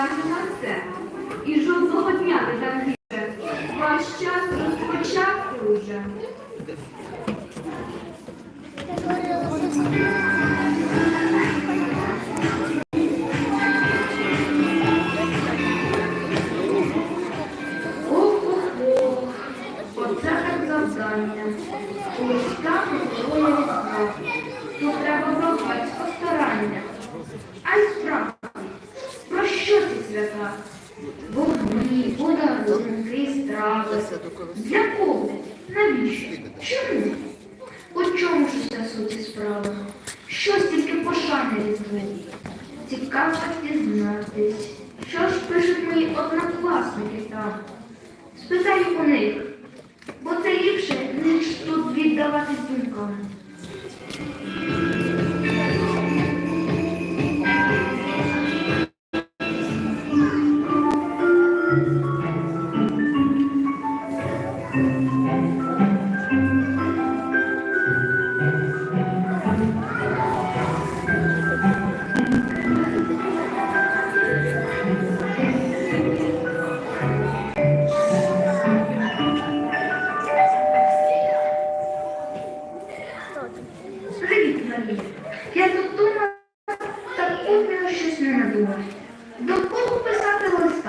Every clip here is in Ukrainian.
скарги на це. І жодного дня не так більше. Ваш час розпочався уже. Тут треба врахувати постарання. А й справді, свята? Вогні, подарунки, страви. Для кого? Навіщо? Чому? У чому ж уся суть справи? Що стільки пошани різдву? Цікаво дізнатись. Що ж пишуть мої однокласники там? Спитаю у них, бо це ліпше, ніж тут віддавати думкам.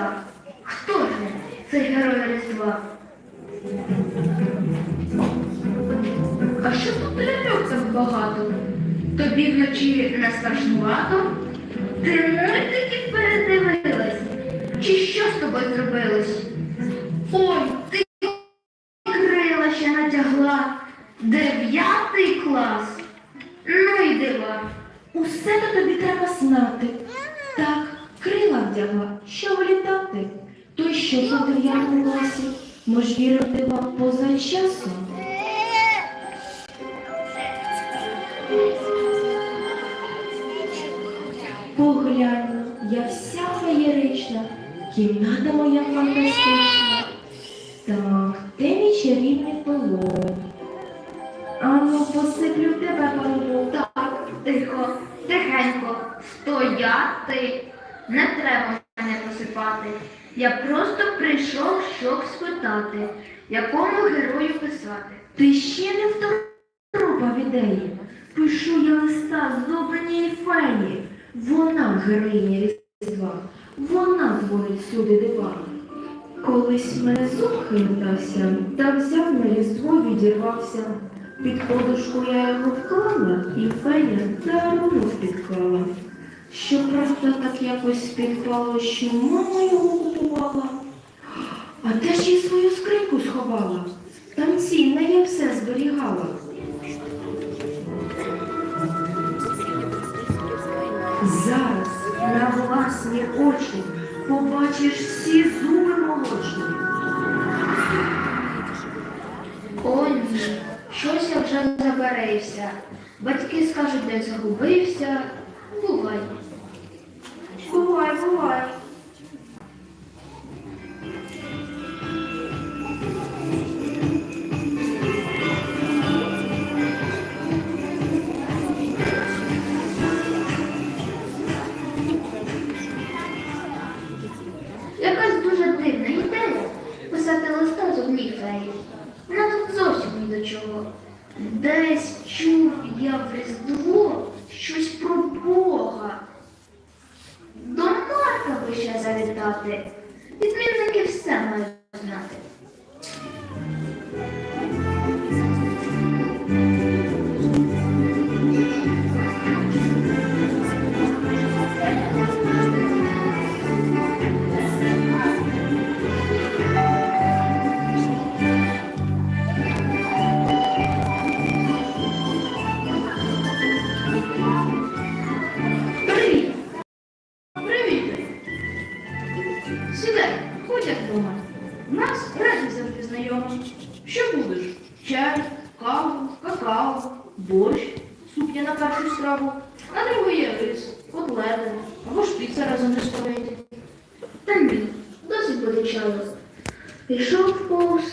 Писати? Хто він, цей герой Різдва? А що тут ляльок так багато? Тобі вночі не страшнувато? Ти мультики передивилась? Чи що з тобою зробилось? Ой, ти крила ще натягла. Дев'ятий клас. Ну і дива. Усе то тобі треба знати. Так, крила вдягла, у дев'ятому класі? Мож вірити вам поза часом. Поглянь, я вся феєрична, кімната моя фантастична. Так, де мій чарівний полон? Ану, посиплю тебе пару. Так, тихо, тихенько, стояти. Не треба мене посипати. Я просто прийшов, щоб спитати, якому герою писати. Ти ще не второпав ідеї. Пишу я листа з добраної феї. Вона героїня різдва, вона творить всюди дива. Колись мене зуб хитався, та взяв на різдво відірвався. Під подушку я його вклала, і фея дарунок підклала. Щоправда, так якось співпало, що купувала. А де ж їй свою скриньку сховала? Там цінне я все зберігала. Зараз на власні очі побачиш всі зуби молочні. О, ні, щось я вже заберився. Батьки скажуть, де загубився. Бувай, дивна ідея писати листа з одній феї. Вона тут зовсім ні до чого. Десь чув я в Різдво Як дома. У нас разі завжди знайомі. Що будеш? Чай, каву, какао, борщ, супня на першу страву, на другу є рис, котлети, або ж разом не стоїть. Та ні, досить буде чаю. Пішов повз